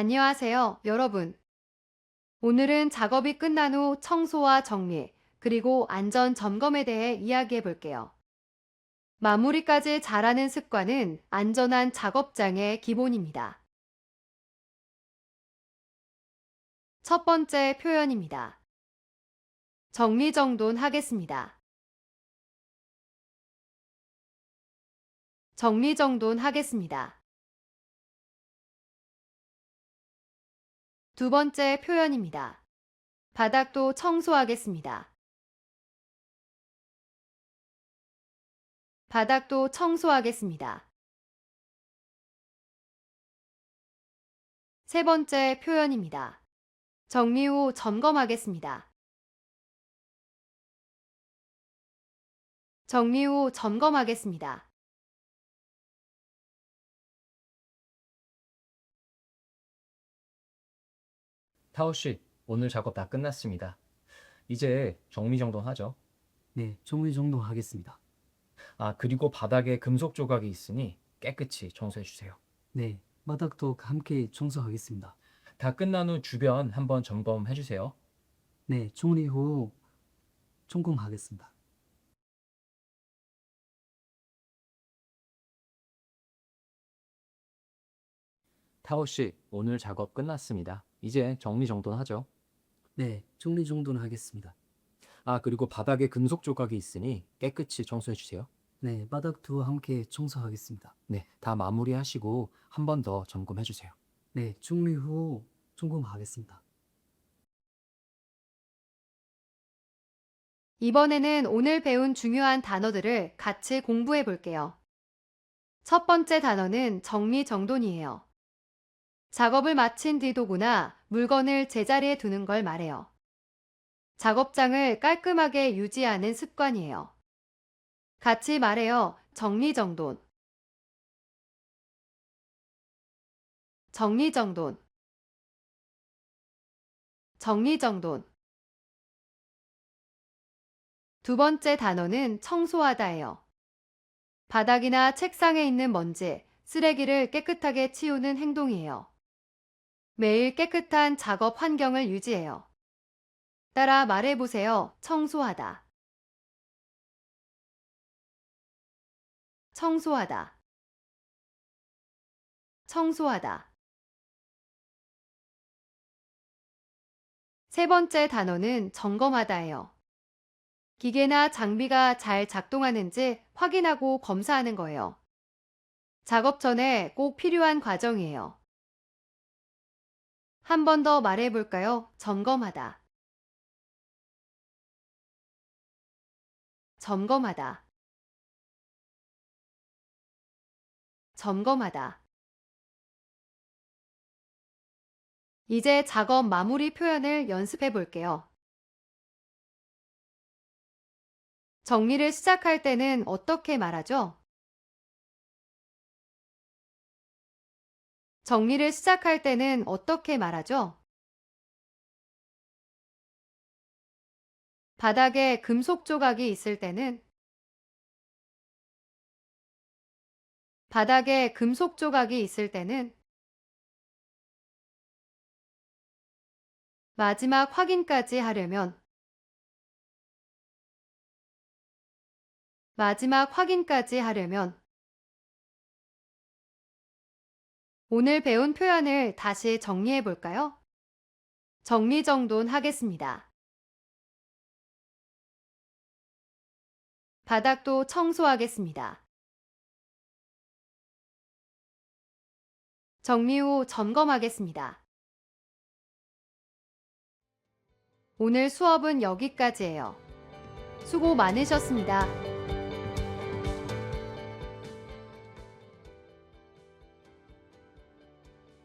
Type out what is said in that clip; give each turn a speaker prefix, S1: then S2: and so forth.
S1: 안녕하세요, 여러분. 오늘은 작업이 끝난 후 청소와 정리, 그리고 안전 점검에 대해 이야기해 볼게요. 마무리까지 잘하는 습관은 안전한 작업장의 기본입니다. 첫 번째 표현입니다. 정리정돈 하겠습니다. 정리정돈 하겠습니다. 두 번째 표현입니다. 바닥도 청소하겠습니다. 바닥도 청소하겠습니다. 세 번째 표현입니다. 정리 후 점검하겠습니다. 정리 후 점검하겠습니다.
S2: 타오 씨, 오늘 작업 다 끝났습니다. 이제 정리정돈하죠.
S3: 네, 정리정돈 하겠습니다.
S2: 아, 그리고 바닥에 금속 조각이 있으니 깨끗이 청소해 주세요.
S3: 네, 바닥도 함께 청소하겠습니다.
S2: 다 끝난 후 주변 한번 점검해 주세요.
S3: 네, 정리 후 점검하겠습니다.
S2: 타오 씨, 오늘 작업 끝났습니다. 이제 정리정돈하죠.
S3: 네, 정리정돈 하겠습니다.
S2: 아, 그리고 바닥에 금속 조각이 있으니 깨끗이 청소해 주세요.
S3: 네, 바닥도 함께 청소하겠습니다.
S2: 네, 다 마무리하시고 한 번 더 점검해 주세요.
S3: 네, 정리 후 점검하겠습니다.
S1: 이번에는 오늘 배운 중요한 단어들을 같이 공부해 볼게요. 첫 번째 단어는 정리정돈이에요. 작업을 마친 뒤 도구나 물건을 제자리에 두는 걸 말해요. 작업장을 깔끔하게 유지하는 습관이에요. 같이 말해요. 정리정돈. 정리정돈. 정리정돈. 두 번째 단어는 청소하다예요. 바닥이나 책상에 있는 먼지, 쓰레기를 깨끗하게 치우는 행동이에요. 매일 깨끗한 작업 환경을 유지해요. 따라 말해보세요. 청소하다. 청소하다. 청소하다. 세 번째 단어는 점검하다예요. 기계나 장비가 잘 작동하는지 확인하고 검사하는 거예요. 작업 전에 꼭 필요한 과정이에요. 한 번 더 말해 볼까요? 점검하다. 점검하다. 점검하다. 이제 작업 마무리 표현을 연습해 볼게요. 정리를 시작할 때는 어떻게 말하죠? 정리를 시작할 때는 어떻게 말하죠? 바닥에 금속 조각이 있을 때는 바닥에 금속 조각이 있을 때는 마지막 확인까지 하려면 마지막 확인까지 하려면 오늘 배운 표현을 다시 정리해 볼까요? 정리정돈 하겠습니다. 바닥도 청소하겠습니다. 정리 후 점검하겠습니다. 오늘 수업은 여기까지예요. 수고 많으셨습니다.